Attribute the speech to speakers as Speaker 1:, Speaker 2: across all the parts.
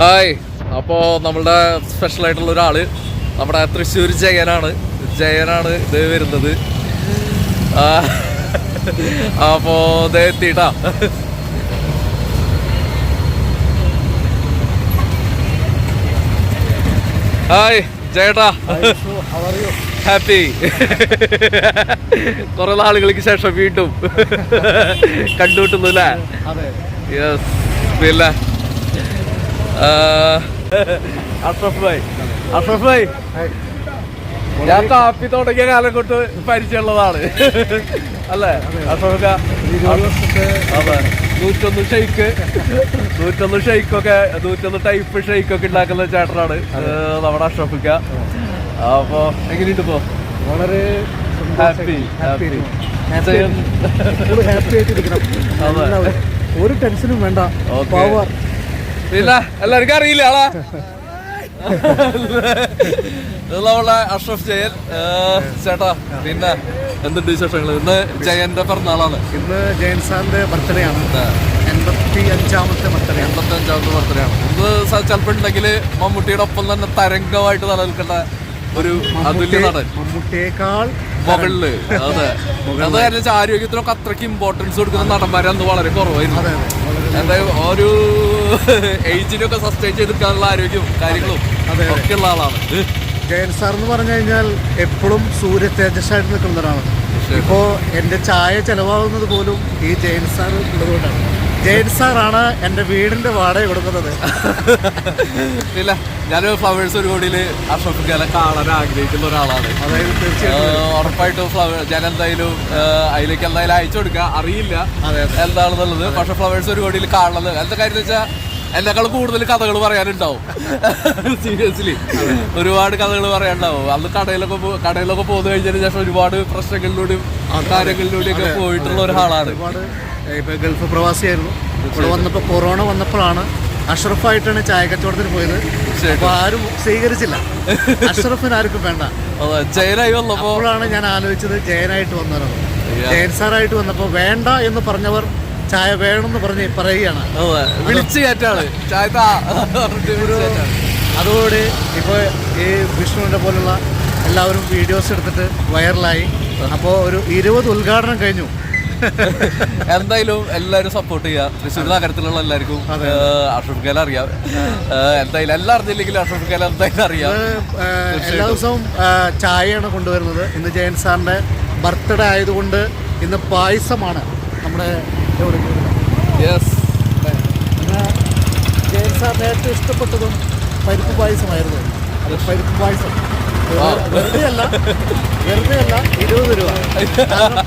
Speaker 1: Hi. അപ്പോൾ നമ്മളുടെ special ആയിട്ടുള്ള ഒരാൾ നമ്മുടെ തൃശ്ശൂർ ജയനാണ്. ജയനാണ് ഇത് വരുന്നത്. അപ്പോൾ അപ്പോ ഇത് എത്തിട്ടാ ഹായ് ജയേട്ടാ. ഹാപ്പി. കുറെ നാളുകൾക്ക് ശേഷം വീണ്ടും കണ്ടുമുട്ടുന്നു അല്ലേ? യെസ് പിന്നെ അഷ്റഫ് ഭായ് അഷ്റഫ് ഭായ് ഞാൻ കാപ്പി തുടങ്ങിയ കാലം കൊണ്ട് പരിചയമുള്ളതാണ്. അല്ലേ? അഷ്റഫ് അതെ. നൂറ്റൊന്ന് ഷെയ്ക്ക് നൂറ്റൊന്ന് ഷെയ്ക്കൊക്കെ നൂറ്റൊന്ന് ടൈപ്പ് ഷെയ്ക്കൊക്കെ ഉണ്ടാക്കുന്ന ചേട്ടനാണ് നമ്മുടെ അഷ്റഫിക്ക അപ്പൊ എങ്ങനെയുണ്ട് ഇപ്പോ?
Speaker 2: വളരെ
Speaker 1: ഹാപ്പി. ഹാപ്പി
Speaker 2: ഹാപ്പി ആയിട്ട്. ഒരു ടെൻഷനും വേണ്ട. പവർ
Speaker 1: പിന്നെ എല്ലാവർക്കും അറിയില്ല ആളാ. ഇത് നമ്മളെ അഷ്റഫ് ജയൻ ചേട്ടാ പിന്നെ എന്തുണ്ട് വിശേഷങ്ങൾ ഇന്ന് ജയന്റെ പിറന്നാളാണ്.
Speaker 2: ഇന്ന് ജയൻ സാറിന്റെ ബർത്ത്ഡേ ആണ് എൺപത്തി അഞ്ചാമത്തെ ബർത്ത്ഡേ. എൺപത്തി
Speaker 1: അഞ്ചാമത്തെ ബർത്ത്ഡേ ആണ് ഇന്ന് ചിലപ്പോൾ ഉണ്ടെങ്കിൽ മമ്മൂട്ടിയുടെ ഒപ്പം തന്നെ തരംഗമായിട്ട് നിലനിൽക്കേണ്ട ഒരു അതുല്യ നടൻ.
Speaker 2: മമ്മൂട്ടിയേക്കാൾ
Speaker 1: മുകളിൽ അതെ. അത് കാരണം ആരോഗ്യത്തിനൊക്കെ അത്രയ്ക്ക് ഇമ്പോർട്ടൻസ് കൊടുക്കുന്ന നടന്മാരെ അന്ന് വളരെ കുറവായിരുന്നു.
Speaker 2: അതെ അതെ വളരെ
Speaker 1: എന്താ ഒരു ഏജിനൊക്കെ സസ്റ്റൈൻ ചെയ്തെടുക്കാനുള്ള ആരോഗ്യവും കാര്യങ്ങളും. ഒക്കെ ഉള്ള ആളാണ്.
Speaker 2: ജയൻ സാർ എന്ന് പറഞ്ഞു കഴിഞ്ഞാൽ എപ്പോഴും സൂര്യ തേജസ്സായിട്ട് നിൽക്കുന്ന ഒരാളാണ്
Speaker 1: ഇപ്പോൾ
Speaker 2: ഇപ്പോ എന്റെ ചായ ചെലവാകുന്നത് പോലും ഈ ജയൻ സാർ ഉള്ളതുകൊണ്ടാണ്. ജയൻ സാറാണ് എന്റെ വീടിന്റെ വാടക കൊടുക്കുന്നത്.
Speaker 1: ഇല്ല ഞാൻ ഫ്ലവേഴ്സ് ഒരു കോടിയിൽ അഷ്റഫ് ഖാനെ കാണാൻ ആഗ്രഹിക്കുന്ന ഒരാളാണ്.
Speaker 2: അതായത് തീർച്ചയായിട്ടും.
Speaker 1: ഉറപ്പായിട്ടും ഫ്ലവർ ഞാൻ എന്തായാലും അതിലേക്ക് എന്തായാലും അയച്ചു കൊടുക്കുക. അറിയില്ല. എന്താണെന്നുള്ളത്. പക്ഷെ ഫ്ലവേഴ്സ് ഒരു കോടിയിൽ കാണുന്നത് എന്താ കാര്യം വെച്ചാൽ എന്നെക്കാൾ കൂടുതൽ കഥകൾ പറയാനുണ്ടാവും. സീരിയസ്ലി ഒരുപാട് കഥകൾ പറയാനുണ്ടാവും. അന്ന് കടയിലൊക്കെ കടയിലൊക്കെ പോന്നു കഴിഞ്ഞതിന് ശേഷം ഒരുപാട് പ്രശ്നങ്ങളിലൂടെയും കാര്യങ്ങളിലൂടെയും ഒക്കെ പോയിട്ടുള്ള ഒരാളാണ്.
Speaker 2: ഒരുപാട് ഇപ്പൊ ഗൾഫ് പ്രവാസിയായിരുന്നു. ഇവിടെ വന്നപ്പോൾ കൊറോണ വന്നപ്പോഴാണ് അഷ്റഫായിട്ടാണ് ചായ കച്ചവടത്തിന് പോയത് അപ്പോൾ ആരും സ്വീകരിച്ചില്ല. അഷ്റഫിന് ആർക്കും വേണ്ട. അപ്പോഴാണ് ഞാൻ ആലോചിച്ചത് ജയനായിട്ട്
Speaker 1: വന്നത്.
Speaker 2: ജയൻ സാറായിട്ട് വന്നപ്പോൾ വേണ്ട എന്ന് പറഞ്ഞവർ ചായ വേണമെന്ന് പറഞ്ഞ് പറയുകയാണ്.
Speaker 1: വിളിച്ചു കയറ്റാണ്.
Speaker 2: അതോടെ ഇപ്പോൾ ഈ വിഷ്ണുവിന്റെ പോലുള്ള എല്ലാവരും വീഡിയോസ് എടുത്തിട്ട് വൈറലായി. അപ്പോൾ ഒരു ഇരുപത് ഉദ്ഘാടനം കഴിഞ്ഞു.
Speaker 1: എന്തായാലും എല്ലാവരും സപ്പോർട്ട് ചെയ്യുക തൃശ്ശൂർ നഗരത്തിലുള്ള എല്ലാവർക്കും അഷ്റഫ് ഖാൻ അറിയാം. എന്തായാലും എല്ലാം അറിഞ്ഞില്ലെങ്കിലും അഷ്റഫ് ഖാൻ എന്തായാലും അറിയാം.
Speaker 2: എല്ലാ ദിവസവും ചായയാണ് കൊണ്ടുവരുന്നത്. ഇന്ന് ജയൻ സാറിന്റെ ബർത്ത്ഡേ ആയതുകൊണ്ട് ഇന്ന് പായസമാണ് നമ്മുടെ
Speaker 1: യെസ്
Speaker 2: ജയൻ സാറിന് ഏറ്റവും ഇഷ്ടപ്പെട്ടതും പരിപ്പ് പായസമായിരുന്നു. അത് പരിപ്പ് പായസം. വെറുതെ അല്ല വെറുതെ അല്ല ഇരുപത് രൂപ.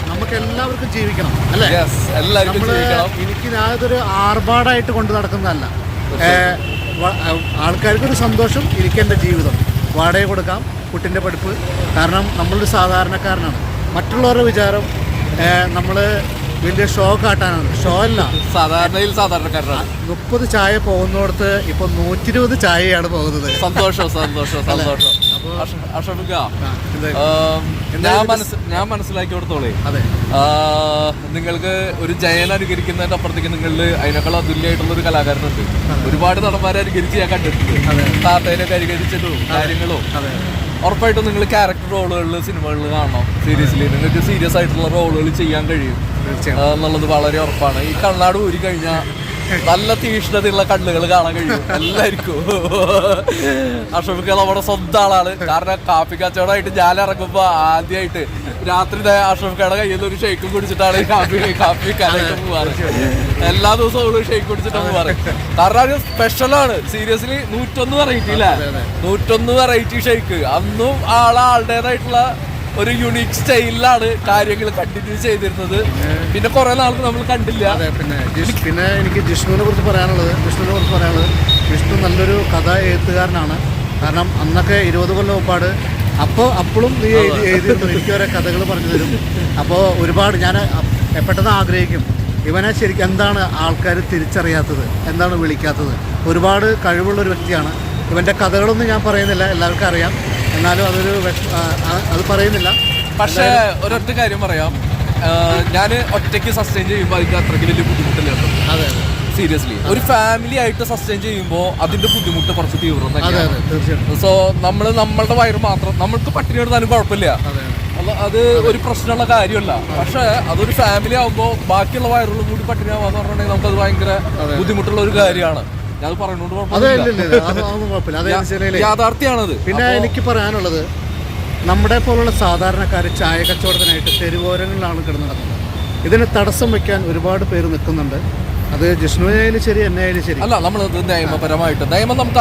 Speaker 2: നമുക്ക് എല്ലാവർക്കും ജീവിക്കണം അല്ലേ?
Speaker 1: നമ്മൾ
Speaker 2: എനിക്ക് ഞാനതൊരു ആർഭാടായിട്ട് കൊണ്ട് നടക്കുന്നതല്ല. ആൾക്കാർക്കൊരു സന്തോഷം എനിക്ക് എന്റെ ജീവിതം. വാടക കൊടുക്കാം കുട്ടിന്റെ പഠിപ്പ്. കാരണം നമ്മളൊരു സാധാരണക്കാരനാണ്. മറ്റുള്ളവരുടെ വിചാരം നമ്മൾ വലിയ ഷോ കാട്ടാനാണ്. ഷോ അല്ല.
Speaker 1: സാധാരണയിൽ സാധാരണക്കാരനാണ്.
Speaker 2: മുപ്പത് ചായ പോകുന്നിടത്ത് ഇപ്പൊ നൂറ്റി ഇരുപത് ചായയാണ് പോകുന്നത്.
Speaker 1: സന്തോഷം സന്തോഷം സന്തോഷം. ഞാൻ മനസ്സ് ഞാൻ മനസ്സിലാക്കി കൊടുത്തോളേ
Speaker 2: അതെ
Speaker 1: നിങ്ങൾക്ക് ഒരു ജയൻ അനുകരിക്കുന്നതിന്റെ അപ്പുറത്തേക്ക് നിങ്ങളിൽ അതിനേക്കാൾ അതുല്യമായിട്ടുള്ള ഒരു കലാകാരനുണ്ട്. ഒരുപാട് നടന്മാരെ അനുകരിച്ച് ഞാൻ കണ്ടിട്ടുണ്ട്. താത്തേനൊക്കെ അനുകരിച്ചിട്ടും കാര്യങ്ങളും. ഉറപ്പായിട്ടും നിങ്ങൾ ക്യാരക്ടർ റോളുകളിൽ സിനിമകളിൽ കാണണം. സീരിയസ്ലി നിങ്ങൾക്ക് സീരിയസ് ആയിട്ടുള്ള റോളുകൾ ചെയ്യാൻ കഴിയും. എന്നുള്ളത് വളരെ ഉറപ്പാണ്. ഈ കണ്ണാട് ഊരി കഴിഞ്ഞാൽ നല്ല തീഷ്ണതയുള്ള കണ്ണുകൾ കാണാൻ കഴിയും. എല്ലാവർക്കും. അഷഫിക്ക നമ്മുടെ സ്വന്തം ആളാണ്. കാരണം കാപ്പി കച്ചവടമായിട്ട് ഞാൻ ഇറങ്ങുമ്പോ ആദ്യമായിട്ട് രാത്രി അഷഫിക്കയുടെ കയ്യിൽ നിന്ന് ഒരു ഷേക്കും കുടിച്ചിട്ടാണ് കാപ്പി കാപ്പി കലയിട്ട് പോവാറ്. എല്ലാ ദിവസവും അവൾ ഷേക്ക് കുടിച്ചിട്ടാണ് പോവാറ്. കാരണം അത് സ്പെഷ്യലാണ് സീരിയസ്ലി നൂറ്റൊന്ന് വെറൈറ്റി അല്ലേ നൂറ്റൊന്ന് വെറൈറ്റി ഷേക്ക് അന്നും ആളെ ആളുടേതായിട്ടുള്ള ഒരു യുണീക് സ്റ്റൈലിലാണ് കാര്യങ്ങൾ കണ്ടിന്യൂ ചെയ്തിരുന്നത്. പിന്നെ കുറെ നാൾക്ക് നമ്മൾ കണ്ടില്ല.
Speaker 2: അതെ പിന്നെ ജിഷ് പിന്നെ എനിക്ക് ജിഷ്ണുവിനെ കുറിച്ച് പറയാനുള്ളത് വിഷ്ണുവിനെ കുറിച്ച് പറയാനുള്ളത് വിഷ്ണു നല്ലൊരു കഥ എഴുത്തുകാരനാണ്. കാരണം അന്നൊക്കെ ഇരുപത് കൊല്ലം മുമ്പാട് അപ്പോൾ അപ്പോഴും നീ എഴുതി എഴുതിയിരുന്നു എനിക്ക് ഓരോ കഥകൾ പറഞ്ഞു തരും. അപ്പോൾ ഒരുപാട് ഞാൻ അ- പെട്ടെന്ന് ആഗ്രഹിക്കും ഇവനെ ശരിക്കും എന്താണ് ആൾക്കാർ തിരിച്ചറിയാത്തത് എന്താണ് വിളിക്കാത്തത്? ഒരുപാട് കഴിവുള്ള ഒരു വ്യക്തിയാണ്. ഇവന്റെ കഥകളൊന്നും ഞാൻ പറയുന്നില്ല എല്ലാവർക്കും അറിയാം. എന്നാലും അതൊരു അത് പറയുന്നില്ല.
Speaker 1: പക്ഷേ ഒരൊറ്റ കാര്യം പറയാം. ഞാൻ ഒറ്റയ്ക്ക് സസ്റ്റെയിൻ ചെയ്യുമ്പോൾ അതിന്റെ അത്രയ്ക്ക് വലിയ ബുദ്ധിമുട്ടില്ല കേട്ടോ.
Speaker 2: അതെ അതെ.
Speaker 1: സീരിയസ്ലി ഒരു ഫാമിലി ആയിട്ട് സസ്റ്റെയിൻ ചെയ്യുമ്പോൾ അതിന്റെ ബുദ്ധിമുട്ട് കുറച്ച് തീവ്രം
Speaker 2: അതെ അതെ തീർച്ചയായിട്ടും.
Speaker 1: സോ നമ്മൾ നമ്മളുടെ വയറ് മാത്രം നമ്മൾക്ക് പട്ടിണി എടുത്താലും കുഴപ്പമില്ല.
Speaker 2: അതെ
Speaker 1: അത്. ഒരു പ്രശ്നമുള്ള കാര്യമല്ല. പക്ഷേ അതൊരു ഫാമിലി ആകുമ്പോൾ ബാക്കിയുള്ള വയറുകളും കൂടി പട്ടിണി ആവാന്ന് പറഞ്ഞിട്ടുണ്ടെങ്കിൽ നമുക്കത് ഭയങ്കര ബുദ്ധിമുട്ടുള്ള ഒരു കാര്യമാണ്. ഞാൻ
Speaker 2: പറഞ്ഞോണ്ട്
Speaker 1: യാഥാർത്ഥ്യാണത്.
Speaker 2: പിന്നെ എനിക്ക് പറയാനുള്ളത് നമ്മുടെ പോലുള്ള സാധാരണക്കാർ ചായ കച്ചവടത്തിനായിട്ട് തെരുവോരങ്ങളിലാണ് കിടന്നു നടക്കുന്നത്. ഇതിന് തടസ്സം വെക്കാൻ ഒരുപാട് പേര് നിൽക്കുന്നുണ്ട്. അത് ജിഷ്ണുവിനായാലും ശരി എന്നെ ശരി.
Speaker 1: അല്ല നമ്മൾ നിയമപരമായിട്ട് നിയമം നമുക്ക്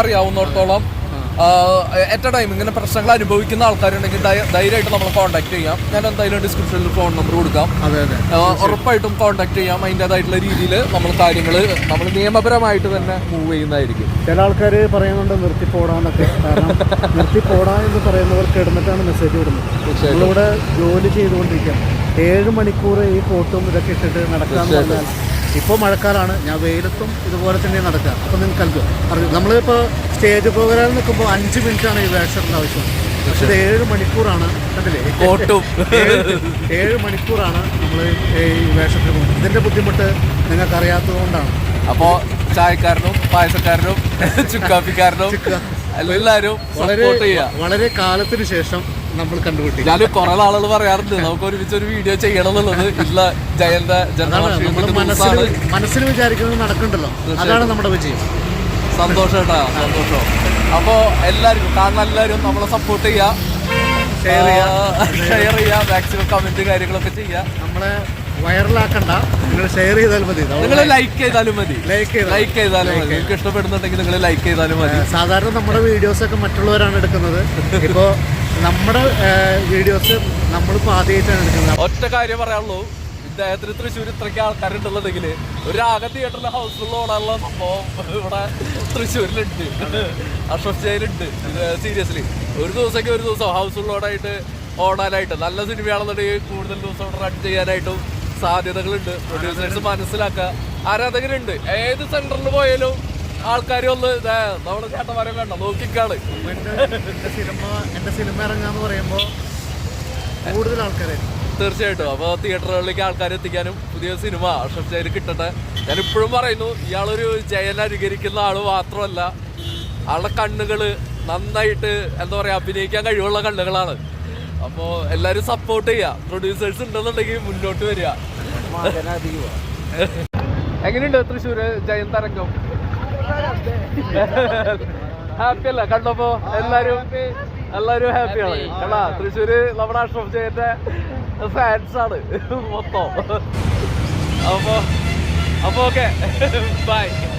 Speaker 1: എറ്റ് എ ടൈം ഇങ്ങനെ പ്രശ്നങ്ങൾ അനുഭവിക്കുന്ന ആൾക്കാരുണ്ടെങ്കിൽ ധൈര്യമായിട്ട് നമ്മൾ കോൺടാക്ട് ചെയ്യാം. ഞാൻ എന്തായാലും ഡിസ്ക്രിപ്ഷനിൽ ഫോൺ നമ്പർ കൊടുക്കാം.
Speaker 2: അതെ അതെ.
Speaker 1: ആ, ഉറപ്പായിട്ടും കോൺടാക്ട് ചെയ്യാം. അതിന്റെതായിട്ടുള്ള രീതിയിൽ നമ്മൾ കാര്യങ്ങൾ നമ്മൾ നിയമപരമായിട്ട് തന്നെ മൂവ് ചെയ്യുന്നതായിരിക്കും.
Speaker 2: ചില ആൾക്കാർ പറയുന്നുണ്ട് നിർത്തി പോടാന്നൊക്കെ നിർത്തി പോടാ എന്ന് പറയുന്നവർ കിടന്നിട്ടാണ് മെസ്സേജ് വിടുന്നത് നമ്മളിവിടെ ജോലി ചെയ്തുകൊണ്ടിരിക്കാം ഏഴ് മണിക്കൂർ ഈ ഫോട്ടോ ഇതൊക്കെ ഇട്ടിട്ട് നടക്കാൻ പറഞ്ഞാൽ ഇപ്പോൾ മഴക്കാലമാണ് ഞാൻ വെയിലത്തും ഇതുപോലെ തന്നെ നടക്കുക. അപ്പോൾ നിങ്ങൾക്ക് അല്പം അറിയാം നമ്മളിപ്പോൾ സ്റ്റേജ് പ്രോഗ്രാം നിൽക്കുമ്പോൾ അഞ്ച് മിനിറ്റാണ് ഈ വേഷറിന്റെ ആവശ്യം. പക്ഷേ ഇത് ഏഴ് മണിക്കൂറാണ് കണ്ടില്ലേ?
Speaker 1: കോട്ടും
Speaker 2: ഏഴ് മണിക്കൂറാണ് നമ്മൾ ഈ വേഷത്തിന് പോകുന്നത്. ഇതിന്റെ ബുദ്ധിമുട്ട് നിങ്ങൾക്ക് അറിയാത്തത് കൊണ്ടാണ്
Speaker 1: അപ്പോൾ ചായക്കാരനും പായസക്കാരനും ചുക്കാപ്പിക്കാരനും എല്ലാവരും
Speaker 2: വളരെ വളരെ കാലത്തിന് ശേഷം നമ്മൾ കണ്ടുപിട്ടി
Speaker 1: ഞാൻ കുറെ ആളുകൾ പറയാറുണ്ട് നമുക്ക് ഒരുമിച്ച് ഒരു വീഡിയോ ചെയ്യണം എന്നുള്ളത്. ഇല്ല ജയന്റെ
Speaker 2: മനസ്സിൽ വിചാരിക്കുന്നത് നടക്കണ്ടല്ലോ അതാണ് നമ്മുടെ വിജയം.
Speaker 1: സന്തോഷം കേട്ടാ സന്തോഷം. അപ്പോ എല്ലാവർക്കും കാരണം എല്ലാവരും നമ്മളെ സപ്പോർട്ട് ചെയ്യാം.
Speaker 2: ഷെയർ ചെയ്യാം.
Speaker 1: ഷെയർ ചെയ്യാം മാക്സിമം കമന്റ് കാര്യങ്ങളൊക്കെ ചെയ്യാം.
Speaker 2: നമ്മളെ വൈറലാക്കണ്ട. നിങ്ങൾ ഷെയർ ചെയ്താൽ മതി.
Speaker 1: നിങ്ങൾ ലൈക്ക് ചെയ്താലും മതി.
Speaker 2: ലൈക്ക്
Speaker 1: ലൈക്ക് ചെയ്താലും മതി. നിങ്ങൾക്ക് ഇഷ്ടപ്പെടുന്നുണ്ടെങ്കിൽ നിങ്ങൾ ലൈക്ക് ചെയ്താലും മതി.
Speaker 2: സാധാരണ നമ്മുടെ വീഡിയോസ് ഒക്കെ മറ്റുള്ളവരാണ് എടുക്കുന്നത്. ഇപ്പോൾ നമ്മുടെ വീഡിയോസ് നമ്മളിപ്പോൾ ആദ്യമായിട്ടാണ് എടുക്കുന്നത്.
Speaker 1: ഒറ്റ കാര്യം പറയാനുള്ളൂ. ഇദ്ദേഹത്തിന് തൃശ്ശൂർ ഇത്രയ്ക്ക് ഒരു ആകെ തിയേറ്ററിൽ ഹൗസ്ഫുൾ ഓടാനുള്ള സംഭവം ഇവിടെ തൃശ്ശൂരിലുണ്ട്. അഷ്റഫ് ജയിലുണ്ട് സീരിയസ്ലി ഒരു ദിവസമൊക്കെ ഒരു ദിവസം ഹൗസ്ഫുൾ ഓടായിട്ട് ഓടാനായിട്ട് നല്ല സിനിമയാണെന്നുണ്ടെങ്കിൽ കൂടുതൽ ദിവസം റൺ ചെയ്യാനായിട്ടും സാധ്യതകളുണ്ട്. പ്രൊഡ്യൂസേഴ്സ് മനസ്സിലാക്കുക. ആരാധകരുണ്ട്. ഏത് സെന്ററിൽ പോയാലും ആൾക്കാർ ഒന്ന് നമ്മുടെ ചേട്ടന്മാരെ വേണ്ട നോക്കിക്കാണ്.
Speaker 2: എന്റെ സിനിമ എന്റെ സിനിമ ഇറങ്ങാന്ന് പറയുമ്പോ കൂടുതൽ ആൾക്കാരെ
Speaker 1: തീർച്ചയായിട്ടും. അപ്പോൾ തിയേറ്ററുകളിലേക്ക് ആൾക്കാർ എത്തിക്കാനും പുതിയ സിനിമ അഷ്റഫ് ജയന് കിട്ടട്ടെ. ഞാൻ ഇപ്പോഴും പറയുന്നു ഇയാളൊരു ജയൻ അനുകരിക്കുന്ന ആൾ മാത്രമല്ല ആളുടെ കണ്ണുകൾ നന്നായിട്ട് എന്താ പറയാ അഭിനയിക്കാൻ കഴിവുള്ള കണ്ണുകളാണ്. അപ്പോൾ എല്ലാവരും സപ്പോർട്ട് ചെയ്യുക പ്രൊഡ്യൂസേഴ്സ് ഉണ്ടെന്നുണ്ടെങ്കിൽ മുന്നോട്ട് വരിക. എങ്ങനെയുണ്ട് തൃശ്ശൂർ ജയൻ തരംഗം ഹാപ്പി അല്ല? കണ്ടപ്പോ എല്ലാരും എല്ലാരും ഹാപ്പിയാണ് കണ്ടാ? തൃശ്ശൂര് നമ്മുടെ അഷ്റഫ് ജയന്റെ ഫാൻസ് ആണ്. മൊത്തം. അപ്പോ അപ്പോ ഓക്കെ ബൈ